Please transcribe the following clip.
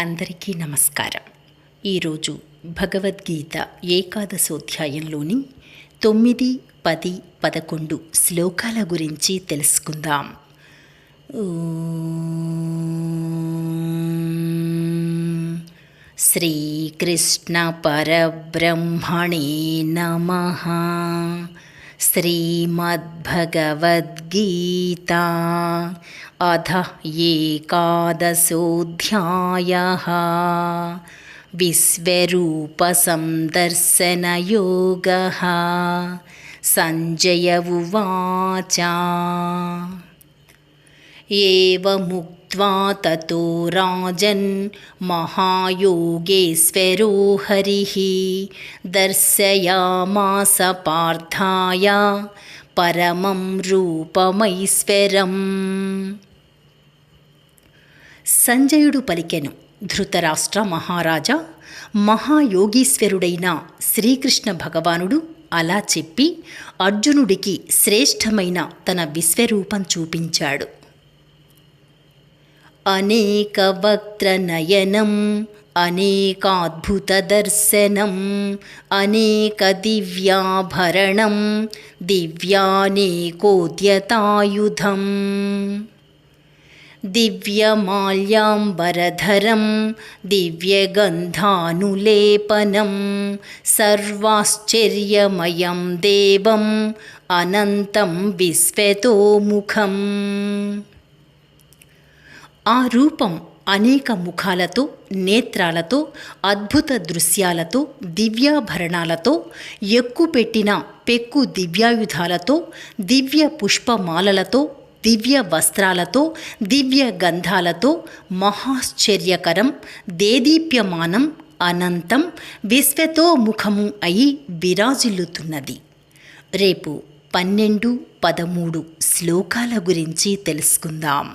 అందరికీ నమస్కారం. ఈరోజు భగవద్గీత ఏకాదశోధ్యాయంలోని తొమ్మిది పది పదకొండు శ్లోకాల గురించి తెలుసుకుందాం. శ్రీకృష్ణ పరబ్రహ్మణే నమ. श्रीमद्भगवद्गीता। अथ एकादशोऽध्यायः। विश्वरूपसन्दर्शनयोगः सञ्जय उवाच एवमुक्त्वा ततो राजन् महायोगेश्वरो हरिः दर्शयामास पार्थाय परमं रूपमैश्वरम् సంజయుడు పలికెను ధృతరాష్ట్ర మహారాజా మహాయోగీశ్వరుడైన శ్రీకృష్ణ భగవానుడు అలా చెప్పి అర్జునుడికి శ్రేష్టమైన తన విశ్వరూపం చూపించాడు अनेकवक्त्रनयनम् अनेकाद्भुतदर्शनम् अनेकदिव्याभरणं दिव्यानेकोद्यतायुधम्। दिव्यमाल्याम्बरधरं दिव्यगन्धानुलेपनं सर्वाश्चर्यमयं देवम् अनन्तं विस्वेतोमुखम्। ఆ రూపం అనేక ముఖాలతో నేత్రాలతో అద్భుత దృశ్యాలతో దివ్యాభరణాలతో ఎక్కుపెట్టిన పెక్కు దివ్యాయుధాలతో దివ్య పుష్పమాలలతో దివ్య వస్త్రాలతో దివ్య గంధాలతో మహాశ్చర్యకరం దేదీప్యమానం అనంతం విశ్వతోముఖము అయి విరాజిల్లుతున్నది. రేపు పన్నెండు పదమూడు శ్లోకాల గురించి తెలుసుకుందాం.